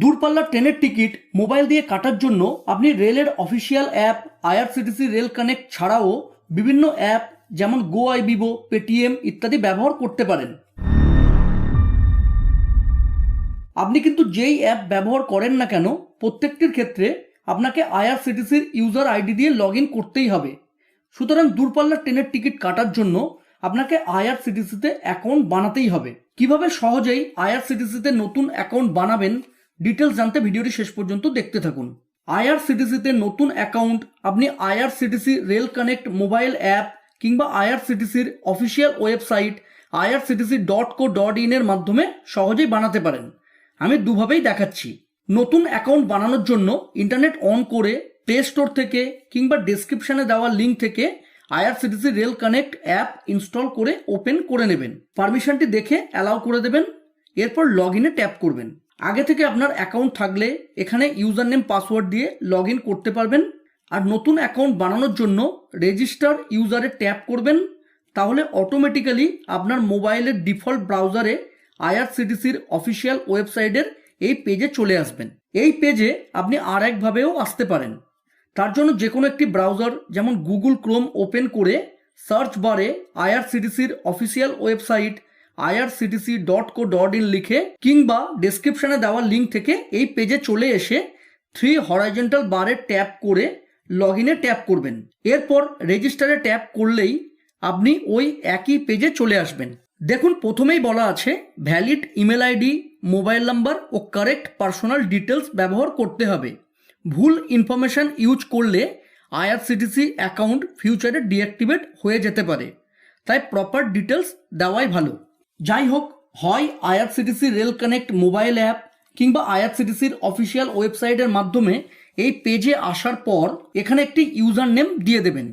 দূরপাল্লার ট্রেনের ticket mobile দিয়ে কাটার জন্য আপনি রেলের official app, IRCTC rail connect ছাড়াও বিভিন্ন অ্যাপ যেমন গো আই বিবো পেটিএম ইত্যাদি ব্যবহার করতে পারেন। আপনি কিন্তু যেই অ্যাপ ব্যবহার করেন না কেন, প্রত্যেকটির ক্ষেত্রে আপনাকে আইআরসিটিসির ইউজার আইডি দিয়ে লগ ইন করতেই হবে। সুতরাং দূরপাল্লার ট্রেনের টিকিট কাটার জন্য আপনাকে আইআরসিটিসিতে অ্যাকাউন্ট বানাতেই হবে। কীভাবে সহজেই আইআরসিটিসিতে নতুন অ্যাকাউন্ট বানাবেন ডিটেলস জানতে ভিডিওটি শেষ পর্যন্ত দেখতে থাকুন। আইআরসিটিসিতে নতুন অ্যাকাউন্ট আপনি IRCTC rail connect mobile app কিংবা আইআরসিটিসির official website IRCTC dot co dot in এর মাধ্যমে সহজেই বানাতে পারেন। আমি দুভাবেই দেখাচ্ছি। নতুন অ্যাকাউন্ট বানানোর জন্য ইন্টারনেট অন করে প্লে স্টোর থেকে কিংবা ডেসক্রিপশনে দেওয়া লিঙ্ক থেকে IRCTC rail connect app install করে ওপেন করে নেবেন। পারমিশনটি দেখে অ্যালাউ করে দেবেন। এরপর লগ ইনে ট্যাপ করবেন। আগে থেকে আপনার অ্যাকাউন্ট থাকলে এখানে ইউজার নেম পাসওয়ার্ড দিয়ে লগ করতে পারবেন। আর নতুন অ্যাকাউন্ট বানানোর জন্য রেজিস্টার ইউজারে ট্যাপ করবেন। তাহলে অটোমেটিক্যালি আপনার মোবাইলের ডিফল্ট ব্রাউজারে আইআরসিটিসির অফিসিয়াল ওয়েবসাইটের এই পেজে চলে আসবেন। এই পেজে আপনি আর একভাবেও আসতে পারেন। তার জন্য যে কোনো একটি ব্রাউজার যেমন গুগল ক্রোম ওপেন করে সার্চ বারে আইআরসিটিসির official website IRCTC dot co dot in লিখে কিংবা ডেসক্রিপশনে দেওয়া লিঙ্ক থেকে এই পেজে চলে এসে থ্রি হরাইজেন্টাল বারে ট্যাপ করে লগ ইনে ট্যাপ করবেন। এরপর রেজিস্টারে ট্যাপ করলেই আপনি ওই একই পেজে চলে আসবেন। দেখুন, প্রথমেই বলা আছে valid email ID mobile number ও কারেক্ট পার্সোনাল ডিটেলস ব্যবহার করতে হবে। ভুল ইনফরমেশন ইউজ করলে আইআরসিটিসি অ্যাকাউন্ট ফিউচারে ডিঅ্যাক্টিভেট হয়ে যেতে পারে। তাই প্রপার ডিটেলস দেওয়াই ভালো। যাই হোক হয় IRCTC rail connect mobile app কিংবা আইআরসিটিসির অফিসিয়াল ওয়েবসাইটের মাধ্যমে এই পেজে আসার পর এখানে একটি ইউজার নেম দিয়ে দেবেন।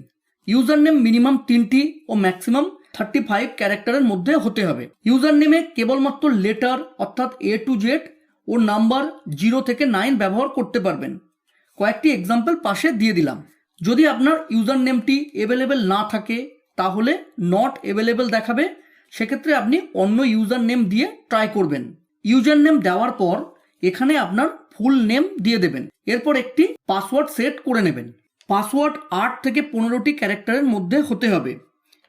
ইউজার নেম মিনিমাম তিনটি ও ম্যাক্সিমাম থার্টি ফাইভ ক্যারেক্টারের মধ্যে হতে হবে। ইউজার নেমে কেবলমাত্র লেটার অর্থাৎ এ টু জেড ও নাম্বার জিরো থেকে নাইন ব্যবহার করতে পারবেন। কয়েকটি এক্সাম্পল পাশে দিয়ে দিলাম। যদি আপনার ইউজার নেমটি অ্যাভেলেবেল না থাকে, তাহলে নট অ্যাভেলেবেল দেখাবে। সেক্ষেত্রে আপনি অন্য ইউজার নেম দিয়ে ট্রাই করবেন। ইউজার নেম দেওয়ার পর এখানে আপনার ফুল নেম দিয়ে দেবেন। এরপর একটি পাসওয়ার্ড সেট করে নেবেন। পাসওয়ার্ড আট থেকে পনেরোটি ক্যারেক্টারের মধ্যে হতে হবে।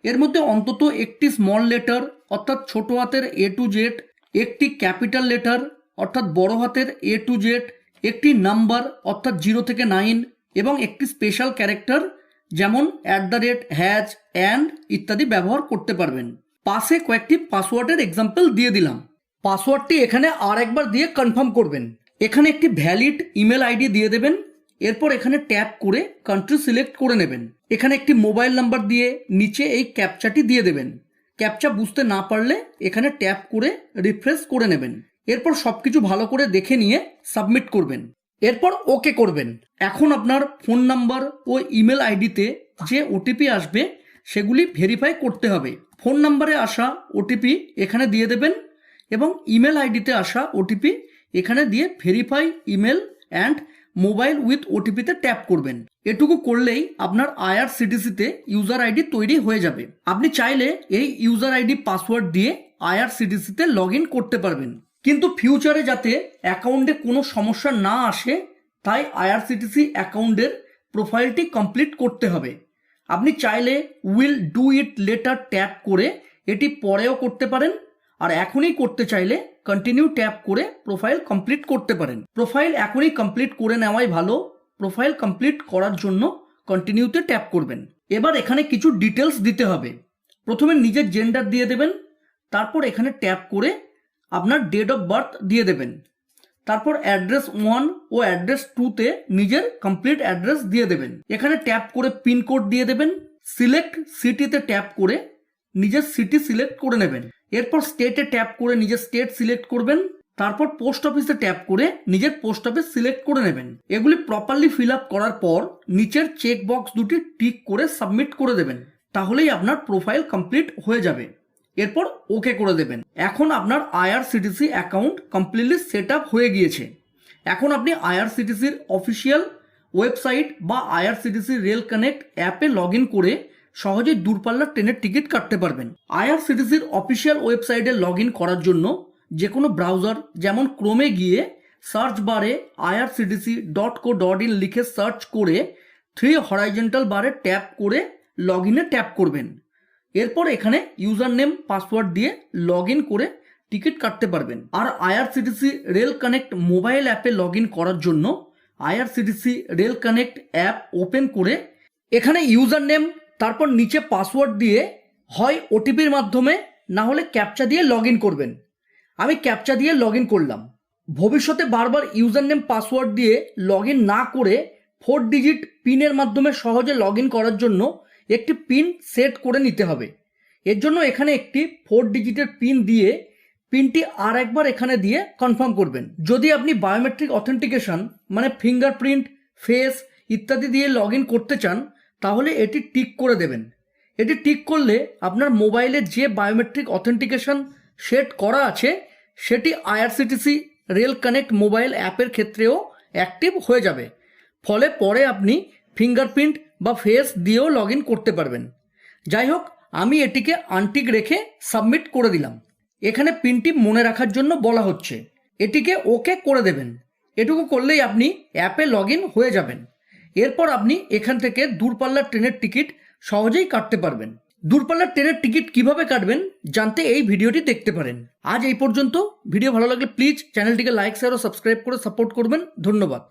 এর মধ্যে অন্তত একটি স্মল লেটার অর্থাৎ ছোট হাতের এ টু জেড একটি ক্যাপিটাল লেটার অর্থাৎ বড় হাতের এ টু জেড একটি নাম্বার অর্থাৎ জিরো থেকে নাইন এবং একটি স্পেশাল ক্যারেক্টার যেমন at the rate hash and ইত্যাদি ব্যবহার করতে পারবেন। পাশে কয়েকটি পাসওয়ার্ডের এক্সাম্পল দিয়ে দিলাম। পাসওয়ার্ডটি এখানে আর একবার দিয়ে কনফার্ম করবেন। এখানে একটি ভ্যালিড ইমেল আইডি দিয়ে দেবেন। এরপর এখানে ট্যাপ করে কান্ট্রি সিলেক্ট করে নেবেন। এখানে একটি মোবাইল নাম্বার দিয়ে নিচে এই ক্যাপচাটি দিয়ে দেবেন। ক্যাপচা বুঝতে না পারলে এখানে ট্যাপ করে রিফ্রেশ করে নেবেন। এরপর সবকিছু ভালো করে দেখে নিয়ে সাবমিট করবেন। এরপর ওকে করবেন। এখন আপনার ফোন নাম্বার ও ইমেল আইডিতে যে ওটিপি আসবে, সেগুলি ভেরিফাই করতে হবে। ফোন নাম্বারে আসা ওটিপি এখানে দিয়ে দেবেন এবং ইমেল আইডিতে আসা ওটিপি এখানে দিয়ে verify email and mobile with ওটিপিতে tap করবেন। এটুকু করলেই আপনার আইআরসিটিসিতে ইউজার আইডি তৈরি হয়ে যাবে। আপনি চাইলে এই ইউজার আইডি পাসওয়ার্ড দিয়ে আইআরসিটিসিতে লগ ইন করতে পারবেন। কিন্তু ফিউচারে যাতে অ্যাকাউন্টে কোনো সমস্যা না আসে, তাই আইআরসিটিসি অ্যাকাউন্টের প্রোফাইলটি কমপ্লিট করতে হবে। আপনি চাইলে will do it later tap করে এটি পরেও করতে পারেন। আর এখনই করতে চাইলে কন্টিনিউ ট্যাপ করে প্রোফাইল কমপ্লিট করতে পারেন। প্রোফাইল এখনই কমপ্লিট করে নেওয়াই ভালো। প্রোফাইল কমপ্লিট করার জন্য কন্টিনিউতে ট্যাপ করবেন। এবার এখানে কিছু ডিটেলস দিতে হবে। প্রথমে নিজের জেন্ডার দিয়ে দেবেন। তারপর এখানে ট্যাপ করে আপনার ডেট অফ বার্থ দিয়ে দেবেন। তারপর অ্যাড্রেস ওয়ান ও অ্যাড্রেস টুতে নিজের কমপ্লিট অ্যাড্রেস দিয়ে দেবেন। এখানে ট্যাপ করে পিনকোড দিয়ে দেবেন। সিলেক্ট সিটিতে ট্যাপ করে নিজের সিটি সিলেক্ট করে নেবেন। এরপর স্টেটে ট্যাপ করে নিজের স্টেট সিলেক্ট করবেন। তারপর পোস্ট অফিসে ট্যাপ করে নিজের পোস্ট অফিস সিলেক্ট করে নেবেন। এগুলি প্রপারলি ফিল আপ করার পর নিচের চেক বক্স দুটি টিক করে সাবমিট করে দেবেন। তাহলেই আপনার প্রোফাইল কমপ্লিট হয়ে যাবে। এরপর ওকে করে দেবেন। এখন আপনার IRCTC account completely set up হয়ে গিয়েছে। এখন আপনি আইআরসিটিসির অফিসিয়াল ওয়েবসাইট বা আইআরসিটিসি রেল কানেক্ট অ্যাপে লগ ইন করে সহজেই দূরপাল্লার ট্রেনের টিকিট কাটতে পারবেন। আইআরসিটিসির অফিসিয়াল ওয়েবসাইটে লগ ইন করার জন্য যে কোনো ব্রাউজার যেমন ক্রোমে গিয়ে সার্চ বারে IRCTC dot co dot in লিখে সার্চ করে থ্রি হরাইজেন্টাল বারে ট্যাপ করে লগ ইনে ট্যাপ করবেন। এরপর এখানে ইউজার নেম পাসওয়ার্ড দিয়ে লগ করে টিকিট কাটতে পারবেন। আর আইআরসিটিসি রেল কানেক্ট মোবাইল অ্যাপে লগ করার জন্য IRCTC rail connect app open করে এখানে ইউজার নেম তারপর নিচে পাসওয়ার্ড দিয়ে হয় ওটিপির মাধ্যমে, না হলে ক্যাপচা দিয়ে লগ করবেন। আমি ক্যাপচা দিয়ে লগ করলাম। ভবিষ্যতে বারবার ইউজার নেম পাসওয়ার্ড দিয়ে লগ না করে ফোর ডিজিট পিনের মাধ্যমে সহজে লগ করার জন্য একটি পিন সেট করে নিতে হবে। এর জন্য এখানে একটি ফোর ডিজিটের পিন দিয়ে পিনটি আর একবার এখানে দিয়ে কনফার্ম করবেন। যদি আপনি বায়োমেট্রিক অথেন্টিকেশন মানে ফিঙ্গারপ্রিন্ট ফেস ইত্যাদি দিয়ে লগ করতে চান, তাহলে এটি টিক করে দেবেন। এটি টিক করলে আপনার মোবাইলে যে বায়োমেট্রিক অথেন্টিকেশন সেট করা আছে, সেটি আইআরসিটিসি রেল কানেক্ট মোবাইল অ্যাপের ক্ষেত্রেও অ্যাক্টিভ হয়ে যাবে। ফলে পরে আপনি ফিঙ্গারপ্রিন্ট বা ফেস দিয়েও লগ ইন করতে পারবেন। যাই হোক আমি এটিকে আনটিক রেখে সাবমিট করে দিলাম। এখানে পিনটি মনে রাখার জন্য বলা হচ্ছে। এটিকে ওকে করে দেবেন। এটুকু করলেই আপনি অ্যাপে লগ ইন হয়ে যাবেন। এরপর আপনি এখান থেকে দূরপাল্লার ট্রেনের টিকিট সহজেই কাটতে পারবেন। দূরপাল্লার ট্রেনের টিকিট কীভাবে কাটবেন জানতে এই ভিডিওটি দেখতে পারেন। আজ এই পর্যন্ত। ভিডিও ভালো লাগলে প্লিজ চ্যানেলটিকে লাইক শেয়ার ও সাবস্ক্রাইব করে সাপোর্ট করবেন। ধন্যবাদ।